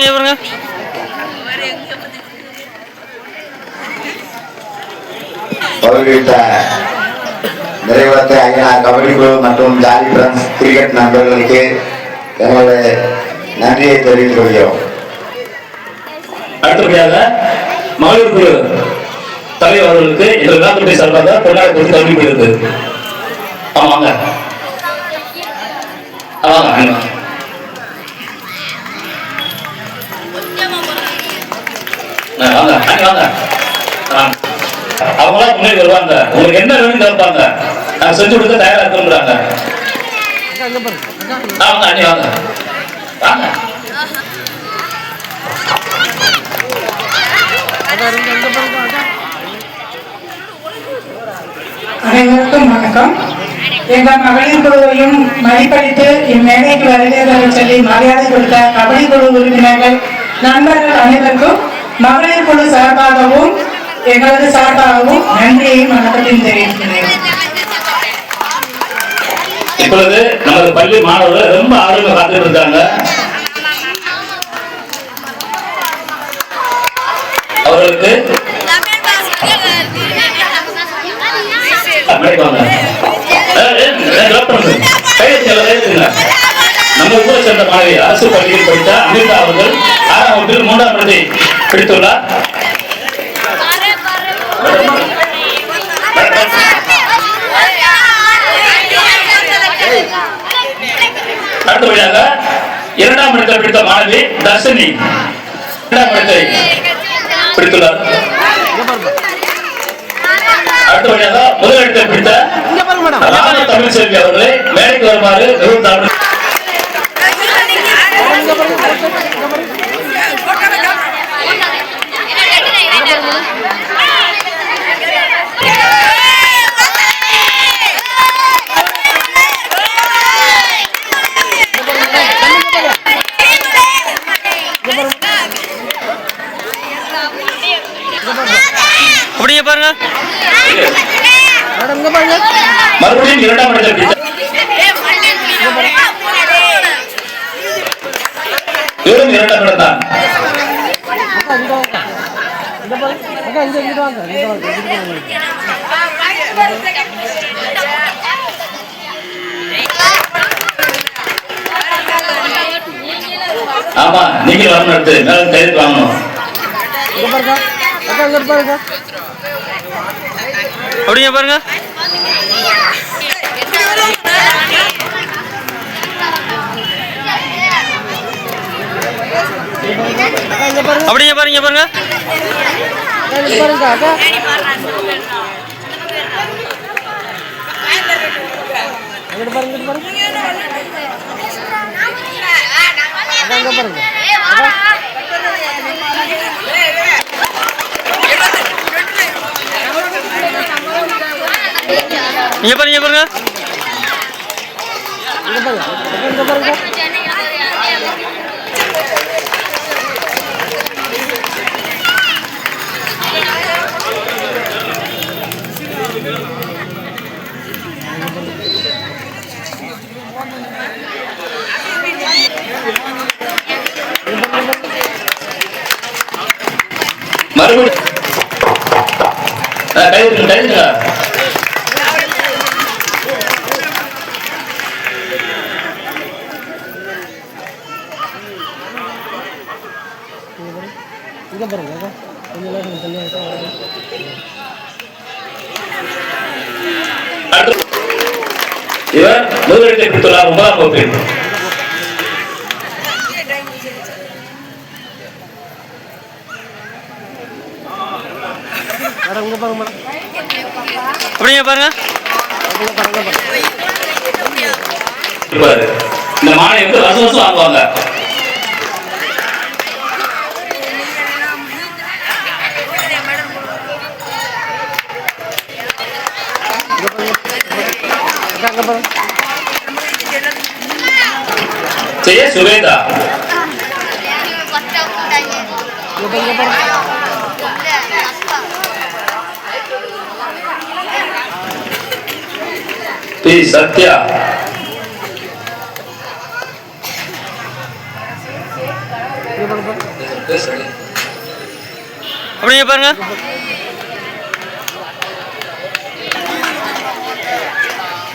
பாருங்க பாருங்க. வருகின்ற நிறைவத்தை ஐயனார் கபடி குழு மற்றும் ஜாலி பிரான்ஸ் கிரிக்கெட் நண்பர்களுக்கு எங்களது நன்றியை தெரிவித்துக் கொள்கிறோம். அடுத்தபடியாக மகளிர் குழு தலைவர் அவர்களுக்கு இந்த விழாக்குட்டி சார்பாக பொன்னாடை கொடுத்து அறிவிக்கிறது ஆமாங்க ஆமாங்க. வாங்க அண்ணி வாங்க அவங்களாம் முன்னாடி வருவாங்க. உங்களுக்கு என்ன வேணும் கேட்பாங்க. நாங்க செஞ்சு கொடுக்க தயாரா இருக்கிறாங்க வாங்க அண்ணி வாங்க. வாங்க. அனைவருக்கும் வணக்கம். எங்கள் மகளிர் குழுவையும் மதிப்பளித்து இம்மேடைக்கு வருகை சொல்லி மரியாதை கொடுத்த கபடி குழு உறுப்பினர்கள் நண்பர்கள் அனைவருக்கும் மகளிர் குழு சார்பாகவும் எங்களது சார்பாகவும் நன்றியையும் வணக்கத்தையும் தெரிவிக்கிறேன் இப்பொழுது நமது பள்ளி மாணவர்கள் ரொம்ப ஆர்வம் காத்துட்டு இருக்காங்க. அவர்களுக்கு நம்ம ஊரை சேர்ந்த மாணவி அரசு பள்ளியில் படித்த அமிர்தா அவர்கள் ஆறாம் வகுப்பில் மூன்றாம் இடத்தை பிடித்துள்ளார் அடுத்தபடியாக இரண்டாம் இடத்தை பிடித்த மாணவி தர்ஷினி. இரண்டாம் இடத்தை பிடித்துள்ளார். அடுத்தபடியாக முதல் இடத்தை பிடித்த தமிழ் செல்வி அவர்களை மேடைக்கு வருமாறு மிகவும் தாழ்வு அப்படியே பாருங்க. மறுபடியும் இரண்டாம் இடத்தை பிடித்த இவரும் இரண்டாம் இடம் தான். ஆமா நீங்க வரணும் எடுத்து மேல கைது வாங்கணும். அப்படியே பாருங்க. அப்படியே பாருங்க பாருங்க. இங்க பாருங்க இங்க பாருங்க. மறுபடியும் டைம் டைம் கைது கைதுங்க அடுத்து இவர் முதலிடத்தை பிடித்துள்ளார் ஒன்பதாம் வகுப்பில் அப்படியே பாருங்க. இந்த வந்து வருஷம் வருஷம் வாங்குவாங்க செய்ய சுவேதா. பி. சத்யா. அப்படிங்க பாருங்க.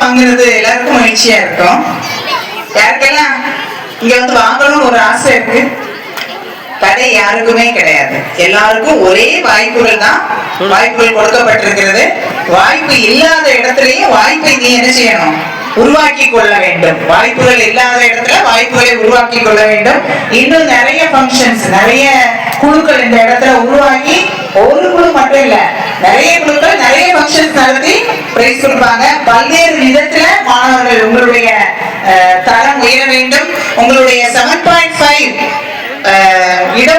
வாங்குறது எல்லாருக்கும் மகிழ்ச்சியா இருக்கும். யாருக்கெல்லாம் இங்க வந்து வாங்கணும்னு ஒரு ஆசை இருக்கு? கடை யாருக்குமே கிடையாது. எல்லாருக்கும் ஒரே வாய்ப்புகள் தான். வாய்ப்புகள் கொடுக்கப்பட்டிருக்கிறது. வாய்ப்பு இல்லாத இடத்துலயும் வாய்ப்பை நீ என்ன செய்யணும்? உருவாக்கி கொள்ள வேண்டும். வாய்ப்புகள் இல்லாத இடத்துல வாய்ப்புகளை உருவாக்கி கொள்ள வேண்டும். இன்னும் நிறைய ஃபங்க்ஷன்ஸ் நிறைய குழுக்கள் இந்த இடத்துல உருவாக்கி ஒரு குழு மட்டும் இல்ல நிறைய குழுக்கள் நிறைய ஃபங்க்ஷன்ஸ் நடத்தி பிரைஸ் கொடுப்பாங்க. பல்வேறு விதத்துல மாணவர்கள் உங்களுடைய அஹ், தரம் உயர வேண்டும். உங்களுடைய சமர்ப்ப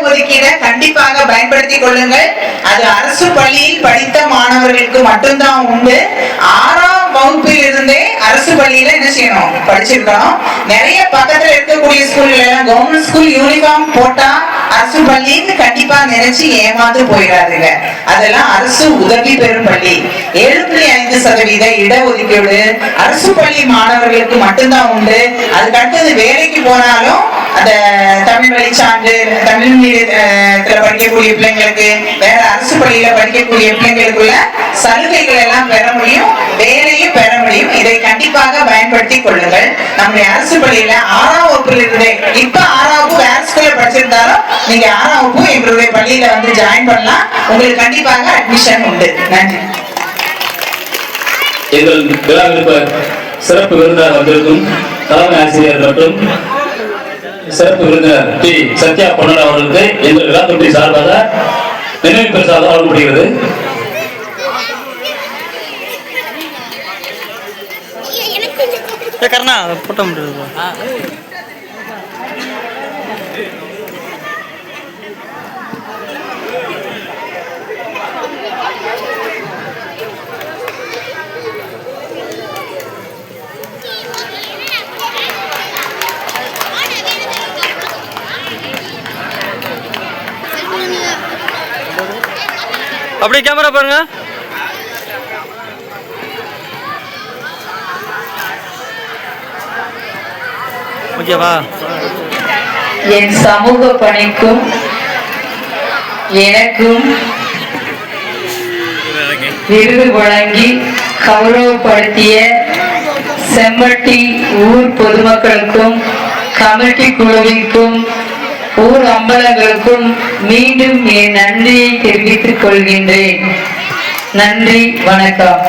இடஒதுக்கீடை கண்டிப்பாக பயன்படுத்திக் கொள்ளுங்கள். அது அரசு பள்ளியில் படித்த மாணவர்களுக்கு மட்டும்தான் உண்டு. ஆறாம் வகுப்பில் இருந்தே அரசு பள்ளியில என்ன செய்யணும்? படிச்சிருக்கணும். நிறைய பக்கத்துல இருக்கக்கூடிய ஸ்கூல்ல கவர்மெண்ட் ஸ்கூல் யூனிஃபார்ம் போட்டா அரசு பள்ளின்னு கண்டிப்பா நினைச்சு ஏமாந்து போயிடாதுங்க. அதெல்லாம் அரசு உதவி பெறும் பள்ளி. ஏழு புள்ளி ஐந்து சதவீத இடஒதுக்கீடு அரசு பள்ளி மாணவர்களுக்கு மட்டும்தான் உண்டு. அதுக்கடுத்தது வேலைக்கு போனாலும் அந்த தமிழ் வழி சான்று தமிழ் மீடியத்துல படிக்கக்கூடிய பிள்ளைங்களுக்கு வேற அரசு பள்ளியில படிக்கக்கூடிய பிள்ளைங்களுக்குள்ள சலுகைகள் எல்லாம் பெற முடியும் வேலையும் பெற முடியும். இதை கண்டிப்பாக பயன்படுத்தி கொள்ளுங்கள். நம்முடைய அரசு பள்ளியில ஆறாம் வகுப்புல இருந்தே இப்ப ஆறாம் வகுப்பு வேற ஸ்கூல்ல படிச்சிருந்தாலும் நீங்க ஆறாம் வகுப்பு எங்களுடைய பள்ளியில வந்து ஜாயின் பண்ணலாம். உங்களுக்கு கண்டிப்பாக அட்மிஷன் உண்டு. நன்றி. எங்கள் விழாவிற்கு சிறப்பு விருந்தாக வந்திருக்கும் தலைமை ஆசிரியர் மற்றும் சிறப்பு விருந்தினர் டி. சத்யா பொன்னன் அவர்களுக்கு எங்கள் விழா தொகுதி சார்பாக நினைவு பரிசாக வழங்கப்படுகிறது கருணா போட்ட முடியாது. அப்படியே கேமரா பாருங்க. ஓகேவா என் சமூக பணிக்கும் எனக்கும் விருது வழங்கி கௌரவப்படுத்திய செம்மட்டி ஊர் பொதுமக்களுக்கும் கமிட்டி குழுவிற்கும் ஊர் அம்பலங்களுக்கும் மீண்டும் என் நன்றியை தெரிவித்துக் கொள்கின்றேன். நன்றி வணக்கம்.